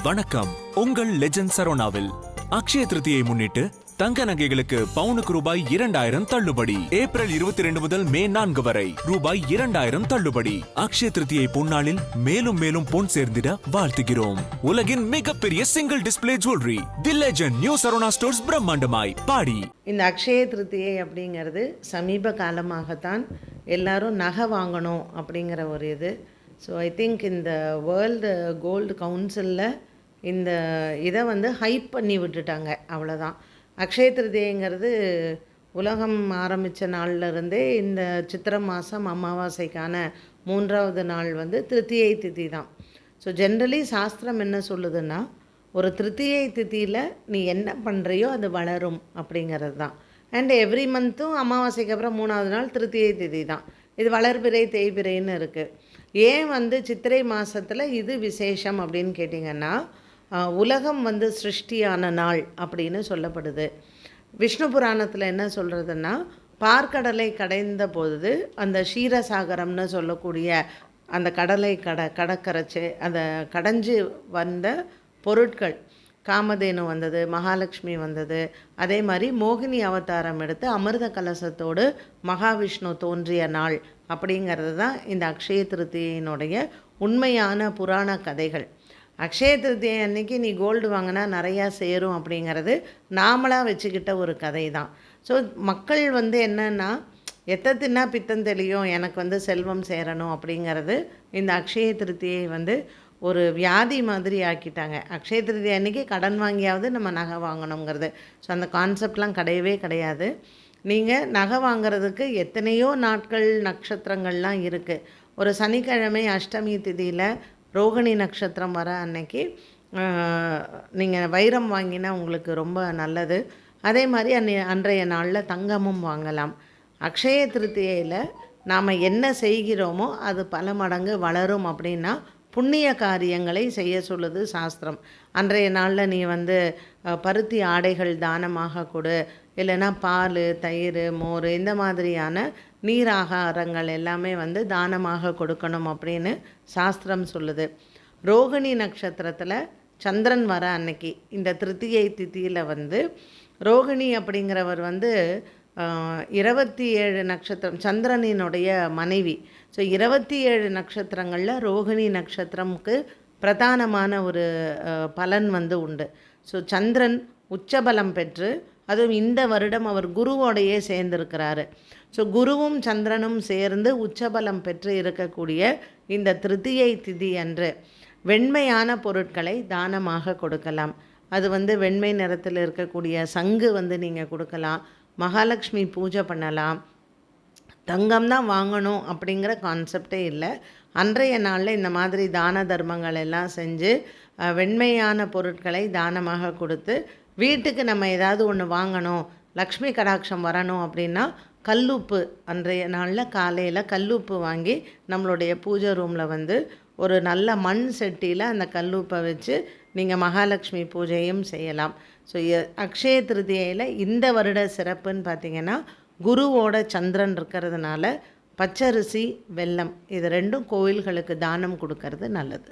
வணக்கம். உங்கள் லெஜண்ட் சரோனாவில் அக்ஷய திருதியை முன்னிட்டு தங்க நகைகளுக்கு பவுனுக்கு ரூபாய் இரண்டாயிரம் தள்ளுபடி. ஏப்ரல் இருபத்தி ரெண்டு முதல் மே நான்கு வரை ரூபாய் இரண்டாயிரம் தள்ளுபடி. அக்ஷய திருதியை பொன்னாளில் மேலும் மேலும் பொன் சேர்ந்திட வாழ்த்துகிறோம். உலகின் மிகப்பெரிய single display jewellery the legend new சரோனா stores பிரம்மாண்டமாய் பாடி. இந்த அக்ஷய திருத்தியை அப்படிங்கிறது சமீப காலமாகத்தான் எல்லாரும் நகை வாங்கணும் அப்படிங்கிற ஒரு இது. ஸோ ஐ திங்க் இந்த வேர்ல்டு கோல்டு கவுன்சிலில் இந்த இதை வந்து ஹைப் பண்ணி விட்டுட்டாங்க அவ்வளோதான் அக்ஷய திருதேங்கிறது உலகம் ஆரம்பித்த நாள்லேருந்தே இந்த சித்திரை மாதம் அமாவாசைக்கான மூன்றாவது நாள் வந்து திருத்தியை திதி தான். ஸோ ஜென்ரலி சாஸ்திரம் என்ன சொல்லுதுன்னா ஒரு திருத்தியை திதியில் நீ என்ன பண்ணுறியோ அது வளரும் அப்படிங்கிறது தான். அண்ட் எவ்ரி மந்த்தும் அமாவாசைக்கு அப்புறம் மூணாவது நாள் திருத்தியை திதி தான். இது வளர்பிறை தேய்பிறைன்னு இருக்குது ஏன் வந்து சித்திரை மாதத்தில் இது விசேஷம் அப்படின்னு கேட்டிங்கன்னா உலகம் வந்து சிருஷ்டியான நாள் அப்படின்னு சொல்லப்படுது. விஷ்ணு புராணத்தில் என்ன சொல்கிறதுன்னா பார்க்கடலை கடைந்த பொழுது அந்த க்ஷீரசாகரம்னு சொல்லக்கூடிய அந்த கடலை கட கடற்கரைச்சு அந்த கடைஞ்சு வந்த பொருட்கள் காமதேனு வந்தது மகாலட்சுமி வந்தது. அதே மாதிரி மோகினி அவதாரம் எடுத்து அமிர்த கலசத்தோடு மகாவிஷ்ணு தோன்றிய நாள் அப்படிங்கிறது தான் இந்த அக்ஷய திருத்தியினுடைய உண்மையான புராண கதைகள். அக்ஷய திருத்தியை அன்னைக்கு நீ கோல்டு வாங்கினா நிறையா சேரும் அப்படிங்கிறது நாமளாக வச்சுக்கிட்ட ஒரு கதை தான். ஸோ மக்கள் வந்து என்னென்னா எத்தை தின்னா பித்தம் தெளியும் எனக்கு வந்து செல்வம் சேரணும் அப்படிங்கிறது இந்த அக்ஷய திருத்தியை வந்து ஒரு வியாதி மாதிரி ஆக்கிட்டாங்க. அக்ஷய திருதி அன்னைக்கு கடன் வாங்கியாவது நம்ம நகை வாங்கணுங்கிறது. ஸோ அந்த கான்செப்ட்லாம் கிடையவே கிடையாது. நீங்கள் நகை வாங்குறதுக்கு எத்தனையோ நாட்கள் நட்சத்திரங்கள்லாம் இருக்குது ஒரு சனிக்கிழமை அஷ்டமி திதியில் ரோகிணி நட்சத்திரம் வர அன்னைக்கு நீங்கள் வைரம் வாங்கினா உங்களுக்கு ரொம்ப நல்லது. அதே மாதிரி அன்னை அன்றைய நாளில் தங்கமும் வாங்கலாம். அக்ஷய திருத்தியில் நாம் என்ன செய்கிறோமோ அது பல மடங்கு வளரும் அப்படின்னா புண்ணிய காரியங்களை செய்ய சொல்லுது சாஸ்திரம். அன்றைய நாளில் நீ வந்து பருத்தி ஆடைகள் தானமாக கொடு. இல்லைன்னா பால் தயிர் மோர் இந்த மாதிரியான நீர் ஆகாரங்கள் எல்லாமே வந்து தானமாக கொடுக்கணும் அப்படின்னு சாஸ்திரம் சொல்லுது. ரோகிணி நட்சத்திரத்தில் சந்திரன் வர அன்னைக்கு இந்த திருத்தியை திதியில் வந்து ரோகிணி அப்படிங்கிறவர் வந்து இருபத்தி ஏழு நட்சத்திரம் சந்திரனினுடைய மனைவி. ஸோ இருபத்தி ஏழு நட்சத்திரங்களில் ரோகிணி நட்சத்திரமுக்கு பிரதானமான ஒரு பலன் வந்து உண்டு. ஸோ சந்திரன் உச்சபலம் பெற்று அதுவும் இந்த வருடம் அவர் குருவோடையே சேர்ந்திருக்கிறாரு. ஸோ குருவும் சந்திரனும் சேர்ந்து உச்சபலம் பெற்று இருக்கக்கூடிய இந்த திருத்தியை திதி அன்று வெண்மையான பொருட்களை தானமாக கொடுக்கலாம். அது வந்து வெண்மை நிறத்தில் இருக்கக்கூடிய சங்கு வந்து நீங்கள் கொடுக்கலாம். மகாலட்சுமி பூஜை பண்ணலாம். தங்கம் தான் வாங்கணும் அப்படிங்கிற கான்செப்டே இல்லை. அன்றைய நாளில் இந்த மாதிரி தான தர்மங்கள் எல்லாம் செஞ்சு வெண்மையான பொருட்களை தானமாக கொடுத்து வீட்டுக்கு நம்ம ஏதாவது ஒன்று வாங்கணும் லக்ஷ்மி கடாட்சம் வரணும் அப்படின்னா கல்லுப்பு. அன்றைய நாளில் காலையில் கல்லுப்பு வாங்கி நம்மளுடைய பூஜை ரூமில் வந்து ஒரு நல்ல மண் செட்டியில் அந்த கல்லுப்பை வச்சு நீங்கள் மகாலட்சுமி பூஜையும் செய்யலாம். ஸோ அக்ஷய திருதியையில் இந்த வருட சிறப்புன்னு பார்த்தீங்கன்னா குருவோட சந்திரன் இருக்கிறதுனால பச்சரிசி வெல்லம் இது ரெண்டும் கோயில்களுக்கு தானம் கொடுக்கறது நல்லது.